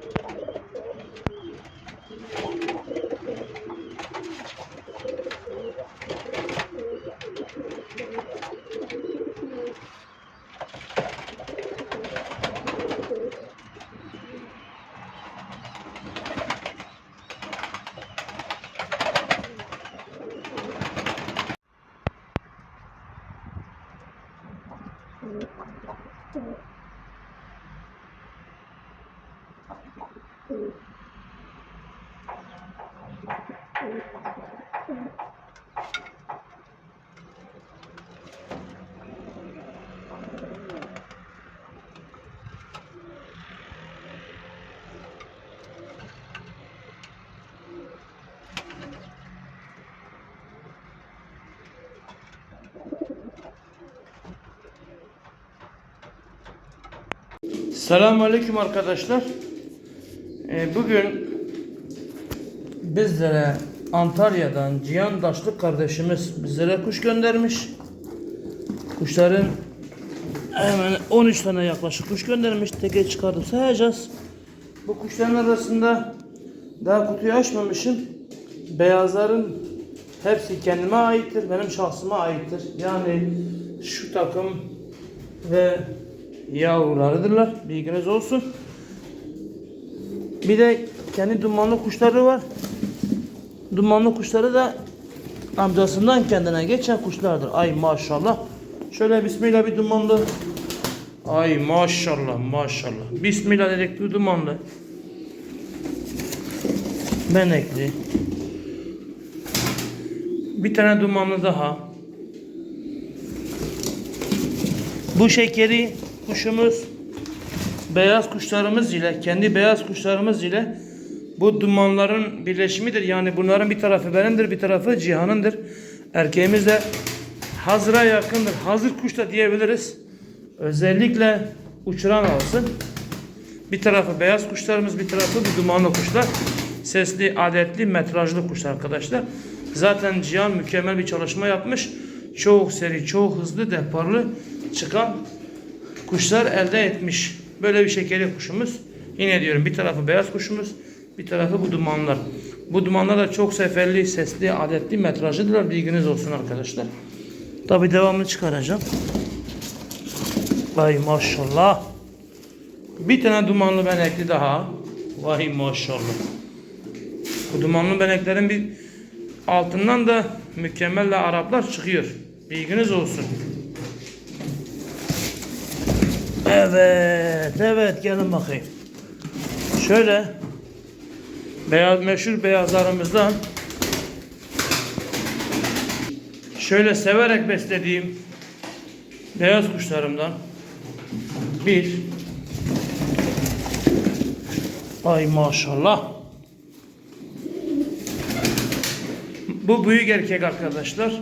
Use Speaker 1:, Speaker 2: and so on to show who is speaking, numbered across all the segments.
Speaker 1: Thank you. Selamünaleyküm arkadaşlar. Ee, bugün bizlere Antalya'dan Cihan Daşlık kardeşimiz bizlere kuş göndermiş. Kuşların hemen 13 tane yaklaşık kuş göndermiş. Teke çıkardım sayacağız. Bu kuşların arasında daha kutuyu açmamışım. Beyazların hepsi kendime aittir. Benim şahsıma aittir. Yani şu takım ve yavrularıdırlar. Bilginiz olsun. Bir de kendi dumanlı kuşları var. Dumanlı kuşları da amcasından kendine geçen kuşlardır. Ay maşallah. Şöyle bismillah bir dumanlı. Ay maşallah maşallah. Bismillah dedik bir dumanlı. Benekli. Bir tane dumanlı daha. Bu şekeri kuşumuz beyaz kuşlarımız ile kendi beyaz kuşlarımız ile bu dumanların birleşimidir. Yani bunların bir tarafı benimdir, bir tarafı Cihan'ındır. Erkeğimiz de hazıra yakındır. Hazır kuş da diyebiliriz. Özellikle uçuran alsın. Bir tarafı beyaz kuşlarımız, bir tarafı bu dumanlı kuşlar. Sesli, adetli, metrajlı kuşlar arkadaşlar. Zaten Cihan mükemmel bir çalışma yapmış. Çok seri, çok hızlı, deparlı çıkan kuşlar elde etmiş. Böyle bir şekeri kuşumuz. Yine diyorum bir tarafı beyaz kuşumuz, bir tarafı bu dumanlar. Bu dumanlar da çok seferli, sesli, adetli, metrajlıdırlar. Bilginiz olsun arkadaşlar. Tabi devamını çıkaracağım. Vay maşallah. Bir tane dumanlı benekli daha. Vay maşallah. Bu dumanlı beneklerin bir altından da mükemmelle Araplar çıkıyor. Bilginiz olsun. Evet, evet gelin bakayım. Şöyle beyaz meşhur beyazlarımızdan şöyle severek beslediğim beyaz kuşlarımdan bir. Ay maşallah. Bu büyük erkek arkadaşlar.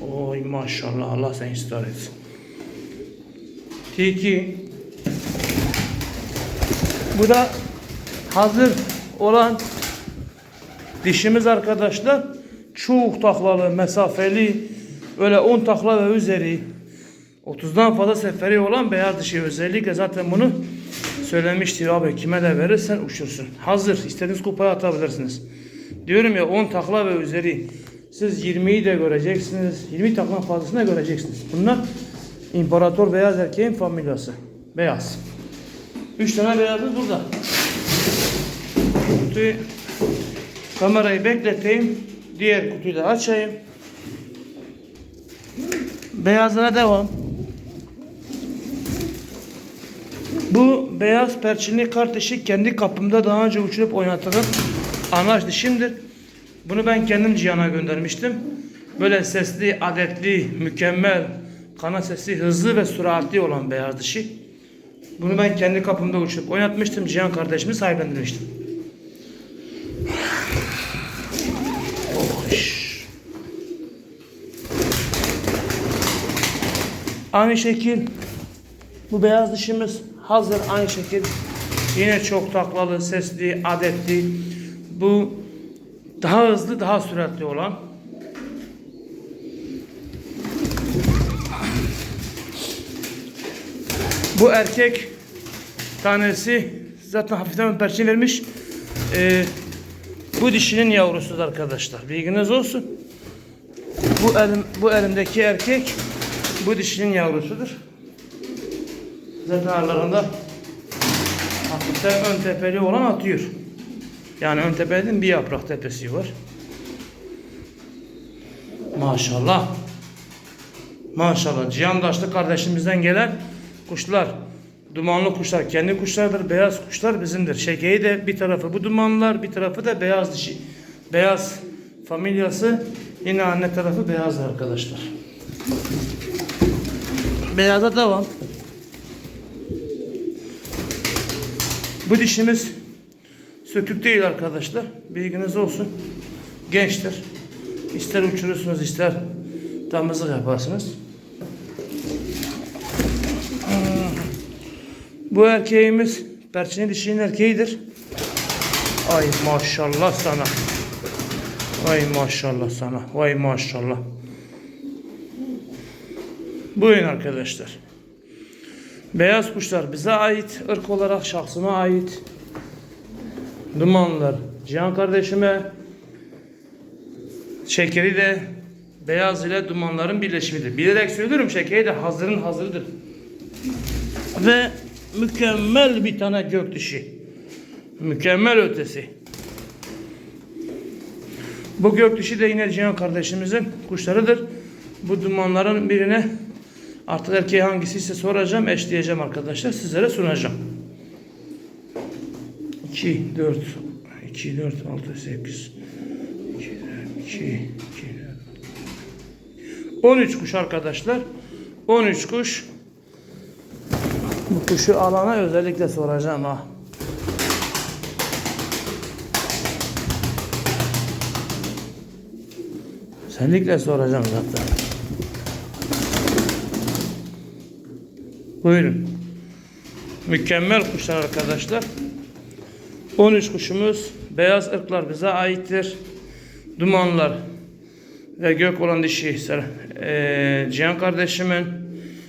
Speaker 1: Oy maşallah Allah sen istar etsin Tiki. Bu da hazır olan dişimiz arkadaşlar. Çok taklalı, mesafeli, öyle 10 takla ve üzeri 30'dan fazla seferi olan beyaz dişi özellikle zaten bunu söylemiştir abi kime de verirsen uçursun. Hazır istediğiniz kupaya atabilirsiniz. Diyorum ya 10 takla ve üzeri. Siz 20'yi de göreceksiniz. 20 takla fazlasını da göreceksiniz. Bunlar İmparator beyaz erkeğin familyası. Beyaz. Üç tane beyazımız burada. Kutuyu kamerayı bekleteyim. Diğer kutuyu da açayım. Beyazlara devam. Bu beyaz perçinli kart dişi kendi kapımda daha önce uçurup oynattığım anaç dişimdir. Bunu ben kendim Cihan'a göndermiştim. Böyle sesli, adetli, mükemmel, kana sesi hızlı ve süratli olan beyaz dişi. Bunu ben kendi kapımda uçurup oynatmıştım. Cihan kardeşimi sahiplendirmiştim. Oş. Aynı şekil bu beyaz dişimiz hazır aynı şekil. Yine çok taklalı, sesli, adetli. Bu daha hızlı, daha süratli olan. Bu erkek tanesi zaten hafiften perçin vermiş. Ee, bu dişinin yavrusudur arkadaşlar. Bilginiz olsun. Bu elim, bu elimdeki erkek bu dişinin yavrusudur. Zaten aralarında hafiften ön tepeli olan atıyor. Yani ön tepelinin bir yaprak tepesi var. Maşallah. Maşallah. Cihan Daşlı kardeşimizden gelen kuşlar. Dumanlı kuşlar kendi kuşlardır. Beyaz kuşlar bizimdir. Şekeyi de bir tarafı bu dumanlar, bir tarafı da beyaz dişi. Beyaz familyası yine anne tarafı beyazdır arkadaşlar. Beyaza devam. Bu dişimiz sökük değil arkadaşlar. Bilginiz olsun. Gençtir. İster uçurursunuz ister damızlık yaparsınız. Bu erkeğimiz perçini dişinin erkeğidir. Ay maşallah sana. Vay maşallah sana. Vay maşallah. Buyurun arkadaşlar. Beyaz kuşlar bize ait. ırk olarak şahsıma ait. Dumanlar Cihan kardeşime. Şekeri de beyaz ile dumanların birleşimidir. Bilerek söylüyorum şekeri de hazırın hazırıdır. Ve mükemmel bir tane gök dişi. Mükemmel ötesi. Bu gök dişi de yine Cihan kardeşimizin kuşlarıdır. Bu dumanların birine artık erkeği hangisiyse soracağım, eşleyeceğim arkadaşlar. Sizlere sunacağım. 2, 4, 2, 4, 6, 8, 2, 2, 2, 13 kuş arkadaşlar. 13 kuş. Bu kuşu alana özellikle soracağım ha. Özellikle soracağım zaten. Buyurun. Mükemmel kuşlar arkadaşlar. 13 kuşumuz beyaz ırklar bize aittir. Dumanlar ve gök olan dişi eee Cihan kardeşimin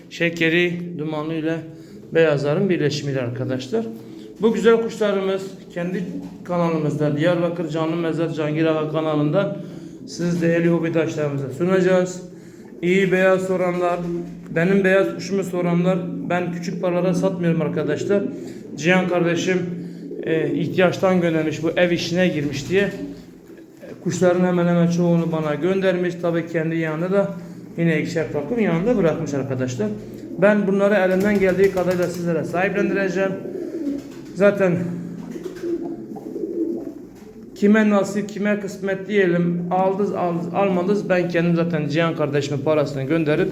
Speaker 1: şekeri dumanlı ile beyazların birleşimidir arkadaşlar. Bu güzel kuşlarımız kendi kanalımızda Diyarbakır Canlı Mezar Cangir Ağa kanalından siz değerli hobidaşlarımıza sunacağız. İyi beyaz soranlar, benim beyaz kuşumu soranlar, ben küçük paralara satmıyorum arkadaşlar. Cihan kardeşim e, ihtiyaçtan göndermiş bu ev işine girmiş diye. Kuşların hemen hemen çoğunu bana göndermiş. Tabii kendi yanında da yine ikişer takım yanında bırakmış arkadaşlar. Ben bunları elimden geldiği kadarıyla sizlere sahiplendireceğim. Zaten kime nasip kime kısmet diyelim aldız aldız almadız ben kendim zaten Cihan kardeşimin parasını gönderip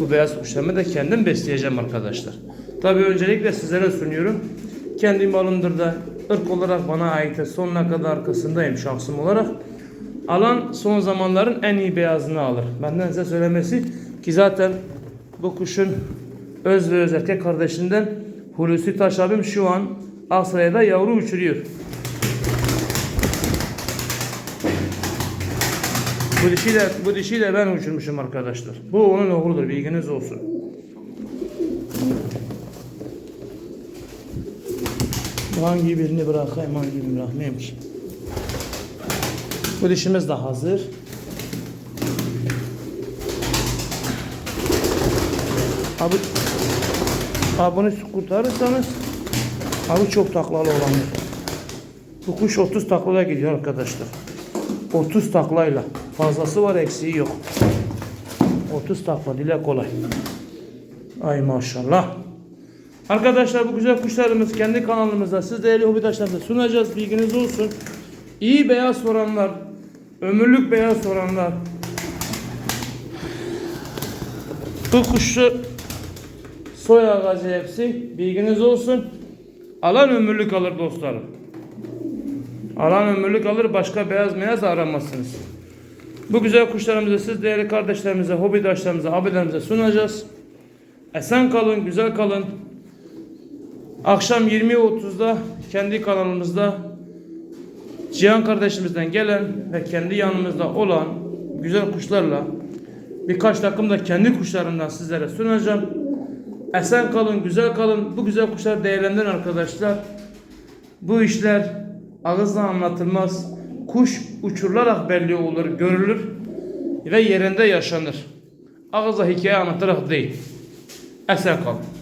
Speaker 1: bu beyaz kuşlarımı da kendim besleyeceğim arkadaşlar. Tabii öncelikle sizlere sunuyorum. Kendi malımdır da ırk olarak bana ait sonuna kadar arkasındayım şahsım olarak. Alan son zamanların en iyi beyazını alır. Benden size söylemesi ki zaten bu kuşun öz ve öz erkek kardeşinden Hulusi Taş abim şu an Aksaray'da yavru uçuruyor. Bu dişi de, bu dişi de ben uçurmuşum arkadaşlar. Bu onun oğludur bilginiz olsun. Hangi birini bırakayım hangi birini bırakmayayım ki? Bu dişimiz de hazır. Abi, bunu kurtarırsanız abi çok taklalı olanı. Bu kuş 30 taklaya gidiyor arkadaşlar. 30 taklayla. Fazlası var eksiği yok. 30 takla dile kolay. Ay maşallah. Arkadaşlar bu güzel kuşlarımız kendi kanalımızda siz değerli hobidaşlarımıza sunacağız. Bilginiz olsun. İyi beyaz soranlar, ömürlük beyaz soranlar. Bu kuşu soy ağacı hepsi. Bilginiz olsun. Alan ömürlük alır dostlarım. Alan ömürlük alır başka beyaz beyaz aramazsınız. Bu güzel kuşlarımızı siz değerli kardeşlerimize, hobidaşlarımıza, abilerimize sunacağız. Esen kalın, güzel kalın. Akşam 20.30'da kendi kanalımızda Cihan kardeşimizden gelen ve kendi yanımızda olan güzel kuşlarla birkaç takım da kendi kuşlarımdan sizlere sunacağım. Esen kalın, güzel kalın. Bu güzel kuşlar değerlendirin arkadaşlar. Bu işler ağızla anlatılmaz. Kuş uçurularak belli olur, görülür ve yerinde yaşanır. Ağızla hikaye anlatarak değil. Esen kalın.